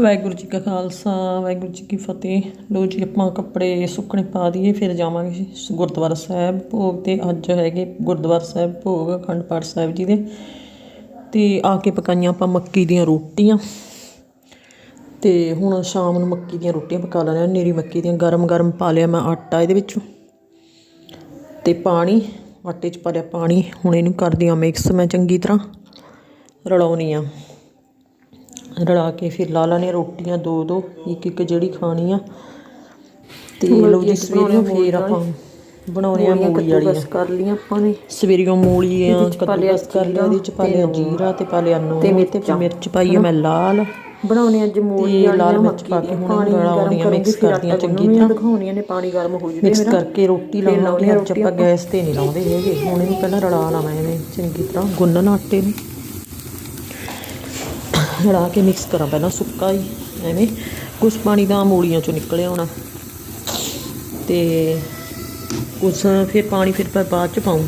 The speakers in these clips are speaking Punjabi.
ਵਾਹਿਗੁਰੂ ਜੀ ਕਾ ਖਾਲਸਾ, ਵਾਹਿਗੁਰੂ ਜੀ ਕੀ ਫਤਿਹ। ਲੋ ਜੀ, ਆਪਾਂ ਕੱਪੜੇ ਸੁੱਕਣੇ ਪਾ ਦਈਏ, ਫਿਰ ਜਾਵਾਂਗੇ ਗੁਰਦੁਆਰਾ ਸਾਹਿਬ ਭੋਗ ਤੇ। ਅੱਜ ਹੈਗੇ ਗੁਰਦੁਆਰਾ ਸਾਹਿਬ ਭੋਗ, ਅਖੰਡ ਪਾਠ ਸਾਹਿਬ ਜੀ ਦੇ। ਤੇ ਆ ਕੇ ਪਕਾਈਆਂ ਆਪਾਂ ਮੱਕੀ ਦੀਆਂ ਰੋਟੀਆਂ। ਤੇ ਹੁਣ ਸ਼ਾਮ ਨੂੰ ਮੱਕੀ ਦੀਆਂ ਰੋਟੀਆਂ ਪਕਾ ਲੈਣੀਆਂ ਨੀਰੀ ਮੱਕੀ ਦੀਆਂ ਗਰਮ ਗਰਮ ਪਾ ਲਿਆ ਮੈਂ ਆਟਾ ਇਹਦੇ ਵਿੱਚ। ਤੇ ਪਾਣੀ, ਆਟੇ 'ਚ ਪਾ ਲਿਆ ਪਾਣੀ। ਹੁਣ ਇਹਨੂੰ ਕਰਦੀ ਆ ਮਿਕਸ। ਮੈਂ ਚੰਗੀ ਤਰ੍ਹਾਂ ਰਲਾਉਣੀ ਆ। ਰਲਾ ਕੇ ਫਿਰ ਲਾ ਲੈਣੀਆਂ ਰੋਟੀਆਂ ਦੋ ਦੋ ਇੱਕ ਇੱਕ ਜਿਹੜੀ ਖਾਣੀ ਆ। ਤੇ ਲਓ ਜੀ ਸਵੇਰੇ ਫਿਰ ਆਪਾਂ ਬਣਾਉਣੀਆਂ ਮੂਲੀ ਵਾਲੀਆਂ। ਕਰ ਲੀਆਂ ਆਪਾਂ ਨੇ। ਸਵੇਰੀਓ ਮੂਲੀਆਂ ਕੱਦੂਕਸ ਕਰ ਲਿਆ ਉਹਦੇ ਚ ਪਾ ਲਿਆ ਜੀਰਾ ਤੇ ਪਾ ਲਿਆ ਨੂਣ ਤੇ ਮਿਰਚ ਪਾਈ ਆ ਮੈਂ ਲਾਲ। ਬਣਾਉਣੇ ਅੱਜ ਮੂਲੀ ਤੇ ਲਾਲ ਮਿਰਚ ਪਾ ਕੇ ਹੁਣ ਰਲਾਉਣੀਆਂ ਮਿਕਸ ਕਰਦੀਆਂ ਚੰਗੀ ਤਰ੍ਹਾਂ। ਦਿਖਾਉਣੀਆਂ ਨੇ ਪਾਣੀ ਗਰਮ ਹੋ ਜੂਵੇ ਮਿਕਸ ਕਰਕੇ ਰੋਟੀ ਲਾਉਣੀ ਅੱਜ ਆਪਾਂ ਗੈਸ ਤੇ ਨਹੀਂ ਲਾਉਂਦੇ ਹੈਗੇ। ਹੁਣ ਇਹਨੂੰ ਪਹਿਲਾਂ ਰਲਾ ਲਾਵਾਂ ਐਵੇਂ ਚੰਗੀ ਤਰ੍ਹਾਂ ਗੁੰਨਣ ਆਟੇ ਨੂੰ। ਰਲਾ ਕੇ ਮਿਕਸ ਕਰਾਂ ਪਹਿਲਾਂ ਸੁੱਕਾ ਹੀ, ਐਵੇਂ। ਕੁਛ ਪਾਣੀ ਦਾ ਮੂਲੀਆਂ ਚੋਂ ਨਿਕਲਿਆ ਹੋਣਾ। ਤੇ ਕੁਛ ਫਿਰ ਪਾਣੀ ਫਿਰ ਮੈਂ ਬਾਅਦ ਚ ਪਾਉਂ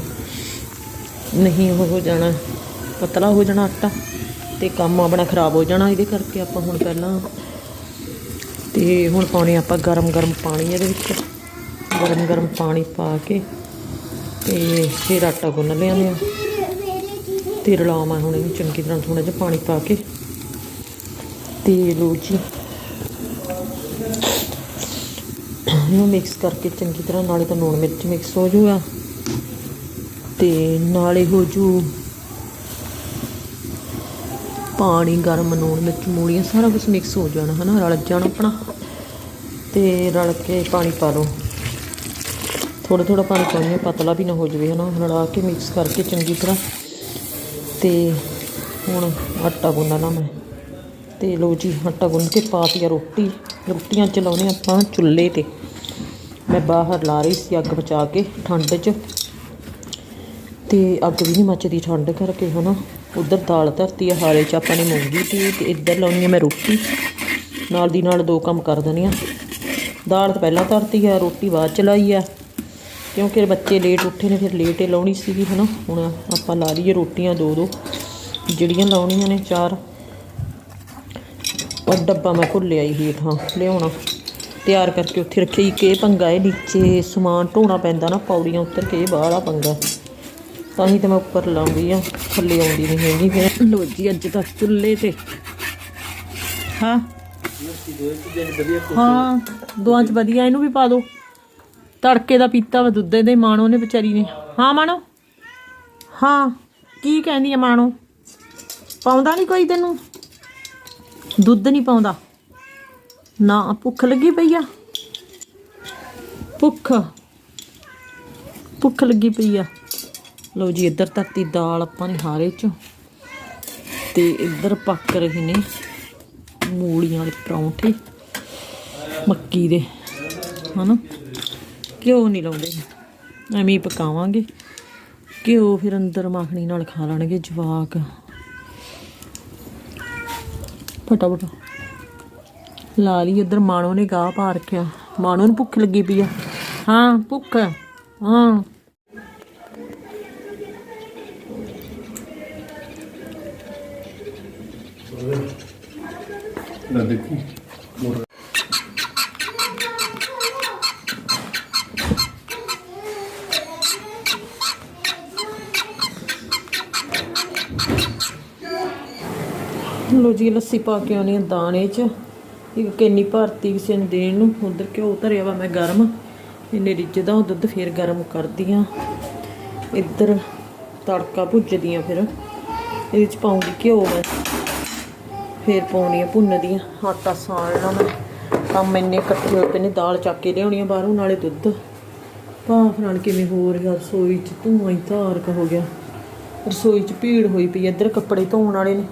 ਨਹੀਂ ਉਹ ਹੋ ਜਾਣਾ, ਪਤਲਾ ਹੋ ਜਾਣਾ ਆਟਾ ਤੇ ਕੰਮ ਆਪਣਾ ਖਰਾਬ ਹੋ ਜਾਣਾ ਇਹਦੇ ਕਰਕੇ ਆਪਾਂ ਹੁਣ ਪਹਿਲਾਂ। ਤੇ ਹੁਣ ਪਾਉਣੇ ਆਪਾਂ ਗਰਮ ਗਰਮ ਪਾਣੀ ਇਹਦੇ ਵਿੱਚ। ਗਰਮ ਗਰਮ ਪਾਣੀ ਪਾ ਕੇ ਤੇ ਫਿਰ ਆਟਾ ਗੁੰਨ ਲਿਆਉਂਦੇ ਆ ਤੇ ਰਲਾਵਾਂ ਹੁਣ ਇਹਨੂੰ ਚੰਗੀ ਤਰ੍ਹਾਂ ਥੋੜਾ ਜਿਹਾ ਪਾਣੀ ਪਾ ਕੇ। ਤੇ ਲਓ ਜੀ। ਇਹਨੂੰ ਮਿਕਸ ਕਰਕੇ ਚੰਗੀ ਤਰ੍ਹਾਂ ਨਾਲੇ ਤਾਂ ਲੂਣ ਮਿਰਚ ਮਿਕਸ ਹੋ ਜਾਊਗਾ ਤੇ ਨਾਲੇ ਹੋ ਜੂ ਪਾਣੀ, ਗਰਮ ਲੂਣ ਮਿਰਚ, ਮੂਲੀਆਂ, ਸਾਰਾ ਕੁਝ ਮਿਕਸ ਹੋ ਜਾਣਾ, ਹਨਾ? ਰਲ ਜਾਣਾ ਆਪਣਾ। ਤੇ ਰਲ ਕੇ ਪਾਣੀ ਪਾ ਲਓ। ਥੋੜਾ ਥੋੜਾ ਪਾਣੀ ਪਾਉਣੀ ਪਤਲਾ ਵੀ ਨਾ ਹੋ ਜਾਵੇ, ਹਨਾ? ਰਲਾ ਕੇ ਮਿਕਸ ਕਰਕੇ ਚੰਗੀ ਤਰ੍ਹਾਂ। ਤੇ ਹੁਣ ਆਟਾ ਗੁੰਨਣਾ ਮੈਂ। ਤੇ ਲਓ ਜੀ, ਆਟਾ ਗੁੰਨ ਕੇ ਪਾਤੀ ਆ ਰੋਟੀ। ਰੋਟੀਆਂ ਚਲਾਉਣੇ ਆਪਾਂ ਚੁੱਲ੍ਹੇ ਤੇ। ਮੈਂ ਬਾਹਰ ਲਾ ਰਹੀ ਸੀ ਅੱਗ ਬਚਾ ਕੇ ਠੰਡ 'ਚ। ਤੇ ਅੱਗ ਵੀ ਨਹੀਂ ਮੱਚਦੀ ਠੰਡ ਕਰਕੇ, ਹਨਾ। ਉਧਰ ਦਾਲ ਧਰਤੀ ਆ, ਹਾਲੇ 'ਚ ਆਪਾਂ ਨੇ ਮੂੰਗੀ ਤੀ ਤੇ ਇੱਧਰ ਲਾਉਣੀ ਆ ਮੈਂ ਰੋਟੀ। ਨਾਲ ਦੀ ਨਾਲ ਦੋ ਕੰਮ ਕਰ ਦੇਣੀ ਆ। ਦਾਲ ਤਾਂ ਪਹਿਲਾਂ ਧਰਤੀ ਆ, ਰੋਟੀ ਬਾਅਦ ਚ ਲਾਈ ਆ। ਕਿਉਂਕਿ ਬੱਚੇ ਲੇਟ ਉੱਠੇ ਨੇ, ਫਿਰ ਲੇਟ ਹੀ ਲਾਉਣੀ ਸੀਗੀ, ਹਨਾ। ਹੁਣ ਆਪਾਂ ਲਾ ਲਈਏ ਰੋਟੀਆਂ ਦੋ ਦੋ ਜਿਹੜੀਆਂ ਲਾਉਣੀਆਂ ਨੇ ਚਾਰ। ਉਹ ਡੱਬਾ ਮੈਂ ਭੁੱਲਿਆ ਹੀ ਹੇਠਾਂ, ਲਿਆਉਣਾ। ਤਿਆਰ ਕਰਕੇ ਉੱਥੇ ਰੱਖਿਆ ਹੀ ਕਿ ਪੰਗਾ ਇਹ ਨੀਚੇ ਸਮਾਨ ਢੋਣਾ ਪੈਂਦਾ ਨਾ, ਪੌੜੀਆਂ ਉੱਤਰ ਕੇ ਬਾਹਰ ਆ ਪੰਗਾ। ਤਾਂ ਹੀ ਤਾਂ ਮੈਂ ਉੱਪਰ ਲਾਉਂਦੀ ਆ, ਥੱਲੇ ਆਉਂਦੀ ਨਹੀਂ ਹੈਗੀ ਫਿਰ। ਲੋ ਜੀ, ਅੱਜ ਤੱਕ ਚੁੱਲ੍ਹੇ ਤੇ। ਹਾਂ। ਹਾਂ ਦੋਆਂ ਚ ਵਧੀਆ, ਇਹਨੂੰ ਵੀ ਪਾ ਦਿਓ ਤੜਕੇ ਦਾ ਪੀਤਾ ਵਾ ਦੁੱਧ ਦੇ, ਮਾਣੋ ਨੇ ਵਿਚਾਰੀ ਨੇ। ਹਾਂ, ਮਾਣੋ? ਹਾਂ, ਕੀ ਕਹਿੰਦੀ ਆ ਮਾਣੋ? ਪਾਉਂਦਾ ਨਹੀਂ ਕੋਈ ਤੈਨੂੰ? ਦੁੱਧ ਨਹੀਂ ਪਾਉਂਦਾ। ਨਾ ਭੁੱਖ ਲੱਗੀ ਪਈ ਆ। ਭੁੱਖ। ਭੁੱਖ ਲੱਗੀ ਪਈ ਆ। ਲਓ ਜੀ, ਇੱਧਰ ਧਰਤੀ ਦਾਲ ਆਪਾਂ ਨੇ ਹਾਰੇ ਚ। ਤੇ ਇੱਧਰ ਪੱਕ ਰਹੇ ਨੇ ਮੂਲੀਆਂ ਦੇ ਪਰੌਂਠੇ। ਮੱਕੀ ਦੇ। ਹਨਾ? ਘਿਓ ਨਹੀਂ ਲਾਉਂਦੇ। ਐਵੇਂ ਹੀ ਪਕਾਵਾਂਗੇ। ਘਿਓ ਫਿਰ ਅੰਦਰ ਮੱਖਣੀ ਨਾਲ ਖਾ ਲੈਣਗੇ ਜਵਾਕ। ਫਟਾਫਟ। ਲਾ ਲਈ ਉਧਰ ਮਾਣੋ ਨੇ ਗਾਹ ਪਾ ਰੱਖਿਆ। ਮਾਣੋ ਨੂੰ ਭੁੱਖ ਲੱਗੀ ਪਈ ਆ। ਹਾਂ, ਭੁੱਖ ਹਾਂ। ਨਾ ਦੇਖੀ। ਲੋ ਜੀ, ਲੱਸੀ ਪਾ ਕੇ ਆਉਣੀ ਆ ਦਾਣੇ 'ਚ। ਇੱਕ ਕਿੰਨੀ ਭਰਤੀ ਕਿਸੇ ਨੂੰ ਦੇਣ ਨੂੰ। ਉਧਰ ਘਿਓ ਧਰਿਆ ਵਾ ਮੈਂ ਗਰਮ। ਇਹਨੇ ਰਿੱਝਦਾ ਉਹ ਦੁੱਧ, ਫੇਰ ਗਰਮ ਕਰਦੀ ਆ ਇੱਧਰ ਤੜਕਾ ਭੁੱਜਦੀ ਆ ਫਿਰ। ਇਹਦੇ 'ਚ ਪਾਉਂਗੀ ਘਿਓ ਮੈਂ। ਫੇਰ ਪਾਉਣੀ ਆ ਭੁੰਨਦੀ ਆ ਆਟਾ ਸਾਣਨਾ ਮੈਂ। ਕੰਮ ਇੰਨੇ ਇਕੱਠੇ ਹੋਏ ਪਏ ਨੇ, ਦਾਲ ਚੱਕ ਕੇ ਲਿਆਉਣੀ ਆ ਬਾਹਰੋਂ, ਨਾਲੇ ਦੁੱਧ। ਭਾਫ ਨਾਲ ਕਿਵੇਂ ਹੋ ਰਿਹਾ ਰਸੋਈ 'ਚ ਧੂਆਂ ਹੀ ਧਾਰਕ ਹੋ ਗਿਆ। ਰਸੋਈ 'ਚ ਭੀੜ ਹੋਈ ਪਈ ਇੱਧਰ ਕੱਪੜੇ ਧੋਣ ਵਾਲੇ ਨੇ।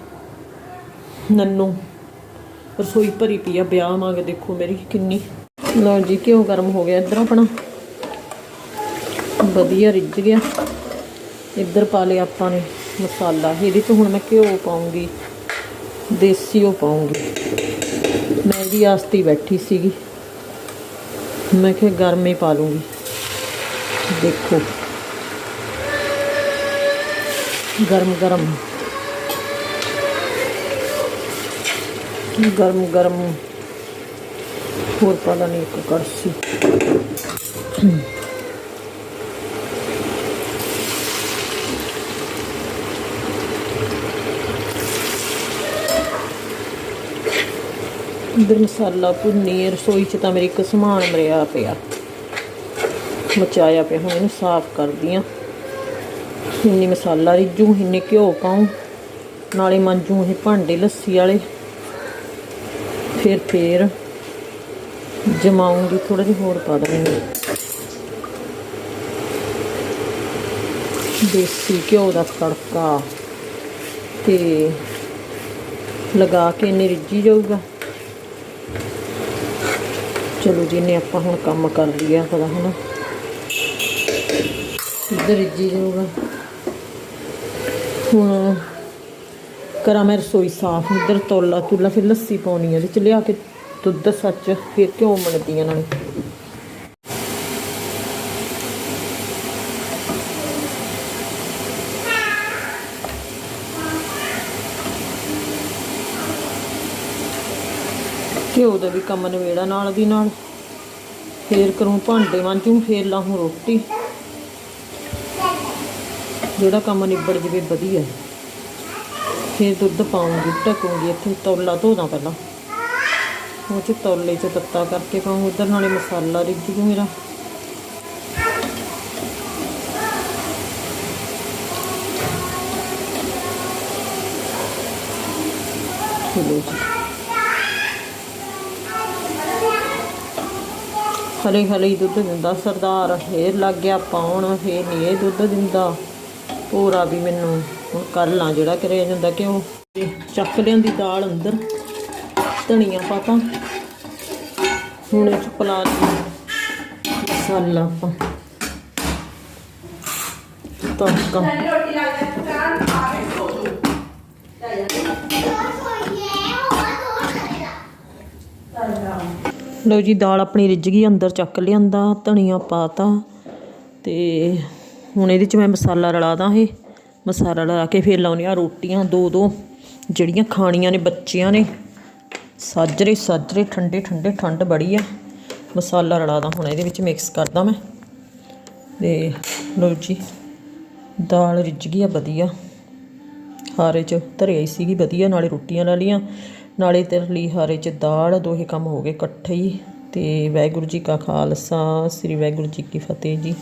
ਨੰਨੂ। ਰਸੋਈ ਭਰੀ ਪਈ ਆ, ਵਿਆਹ ਮੰਗ ਦੇਖੋ ਮੇਰੀ ਕਿੰਨੀ। ਲਓ ਜੀ, ਘਿਓ ਗਰਮ ਹੋ ਗਿਆ ਇੱਧਰ ਆਪਣਾ। ਵਧੀਆ ਰਿੱਝ ਗਿਆ। ਇੱਧਰ ਪਾ ਲਿਆ ਆਪਾਂ ਨੇ ਮਸਾਲਾ। ਇਹਦੇ ਤੋਂ ਹੁਣ ਮੈਂ ਘਿਓ ਪਾਉਂਗੀ, ਦੇਸੀ ਉਹ ਪਾਉਂਗੀ। ਮੈਂ ਇਹਦੀ ਆਸਤੀ ਬੈਠੀ ਸੀਗੀ। ਮੈਂ ਕਿਹਾ ਗਰਮੇ ਪਾ ਲੂੰਗੀ। ਦੇਖੋ। ਗਰਮ ਗਰਮ ਗਰਮ ਗਰਮ ਹੋਰ ਪਤਾ ਨਹੀਂ ਇੱਕ ਕੜਛੀ ਇਧਰ ਮਸਾਲਾ ਭੁੰਨੀ ਰਸੋਈ 'ਚ ਤਾਂ ਮੇਰੇ ਇੱਕ ਸਮਾਨ ਮਰਿਆ ਪਿਆ। ਮਚਾਇਆ ਪਿਆ, ਹੁਣ ਇਹਨੂੰ ਸਾਫ਼ ਕਰਦੀ ਆ ਇੰਨੀ ਮਸਾਲਾ ਰਿੱਜੂ ਇੰਨੇ ਘਿਓ ਪਾਉ, ਨਾਲੇ ਮੰਜੂ ਇਹ ਭਾਂਡੇ ਲੱਸੀ ਵਾਲੇ। ਫਿਰ ਫੇਰ ਜਮਾਉਂਗੀ ਥੋੜਾ ਜਿਹਾ ਹੋਰ ਪਾ ਦਵਾਂਗੀ ਦੇਸੀ ਘਿਓ ਦਾ ਤੜਕਾ ਤੇ ਲਗਾ ਕੇ ਇਹਨੇ ਰਿੱਝੀ ਜਾਊਗਾ। ਚਲੋ ਜੀ ਨੇ ਆਪਾਂ ਹੁਣ ਕੰਮ ਕਰ ਲਿਆ ਪਤਾ ਹਨਾ। ਇੱਧਰ ਰਿੱਝੀ ਜਾਊਗਾ। ਹੁਣ ਕਰਾਂ ਮੈਂ ਰਸੋਈ ਸਾਫ਼ ਇੱਧਰ ਤੋਲਾ ਤੁਲਾ, ਫਿਰ ਲੱਸੀ ਪਾਉਣੀ ਆ ਇਹਦੇ ਚ ਲਿਆ ਕੇ ਦੁੱਧ ਸੱਚ, ਫਿਰ ਕਿਉਂ ਮਣਦੀਆਂ ਨਾਲੇ। ਘਿਓ ਦਾ ਵੀ ਕੰਮ ਨਵੇੜਾ ਨਾਲ ਦੀ ਨਾਲ। ਫੇਰ ਕਰੂੰ ਭਾਂਡੇ ਮਾਂਜੂ, ਫੇਰ ਲਾਹੂੰ ਰੋਟੀ। ਜਿਹੜਾ ਕੰਮ ਨਿਬੜ ਜਵੇ, ਵਧੀਆ। ਫਿਰ ਦੁੱਧ ਪਾਉਂਗੀ, ਢਕੂੰਗੀ, ਇੱਥੇ ਤੌਲਾ ਧੋਦਾ ਪਹਿਲਾਂ। ਉਹ ਚ ਤੌਲੇ ਚ ਤੱਤਾ ਕਰਕੇ ਪਾਉਂ ਉਧਰ ਨਾਲੇ ਮਸਾਲਾ ਰਿੱਝ ਜੂ ਮੇਰਾ। ਚਲੋ ਜੀ। ਹਲੇ ਹਲੇ ਦੁੱਧ ਦਿੰਦਾ ਸਰਦਾਰ, ਫੇਰ ਲੱਗ ਗਿਆ ਪਾਉਣ, ਫੇਰ ਨਹੀਂ ਇਹ ਦੁੱਧ ਦਿੰਦਾ। ਪੂਰਾ ਵੀ ਮੈਨੂੰ ਹੁਣ ਕਰ ਲਾਂ ਜਿਹੜਾ ਕਰਿਆ ਜਾਂਦਾ ਕਿਉਂ ਤੇ ਚੱਕ ਲਿਆਂਦੀ ਦਾਲ ਅੰਦਰ, ਧਨੀਆ ਪਾਤਾ। ਹੁਣ ਇਹ ਚ ਪਲਾ ਮਸਾਲਾ ਆਪਾਂ। ਤੜਕਾ। ਲਓ ਜੀ, ਦਾਲ ਆਪਣੀ ਰਿੱਝ ਗਈ, ਅੰਦਰ ਚੱਕ ਲਿਆਂਦਾ, ਧਨੀਆ ਪਾਤਾ। ਤੇ ਹੁਣ ਇਹਦੇ ਚ ਮੈਂ ਮਸਾਲਾ ਰਲਾ ਦਾਂ ਇਹ। ਮਸਾਲਾ ਲਾ ਕੇ ਫਿਰ ਲਾਉਣੀ ਆ ਰੋਟੀਆਂ, ਦੋ ਦੋ ਜਿਹੜੀਆਂ ਖਾਣੀਆਂ ਨੇ ਬੱਚਿਆਂ ਨੇ। ਸਾਜਰੇ ਸਾਜਰੇ, ਠੰਡੇ ਠੰਡੇ, ਠੰਡ ਬੜੀ ਆ। ਮਸਾਲਾ ਰਲਾ ਦਾਂ ਹੁਣ ਇਹਦੇ ਵਿੱਚ ਮਿਕਸ ਕਰਦਾ ਮੈਂ। ਤੇ ਲੋ ਜੀ, ਦਾਲ ਰਿੱਝ ਗਈ ਆ ਵਧੀਆ। ਹਾਰੇ ਚ ਧਰਿਆ ਹੀ ਸੀਗੀ ਵਧੀਆ, ਨਾਲੇ ਰੋਟੀਆਂ ਲਾ ਲੀਆਂ ਨਾਲੇ ਤੇਰੇ ਲਈ ਹਾਰੇ ਚ ਦਾਲ, ਦੋਹੇ ਕੰਮ ਹੋ ਗਏ ਇਕੱਠੇ ਹੀ। ਤੇ ਵਾਹਿਗੁਰੂ ਜੀ ਕਾ ਖਾਲਸਾ, ਸ੍ਰੀ ਵਾਹਿਗੁਰੂ ਜੀ ਕੀ ਫਤਿਹ ਜੀ।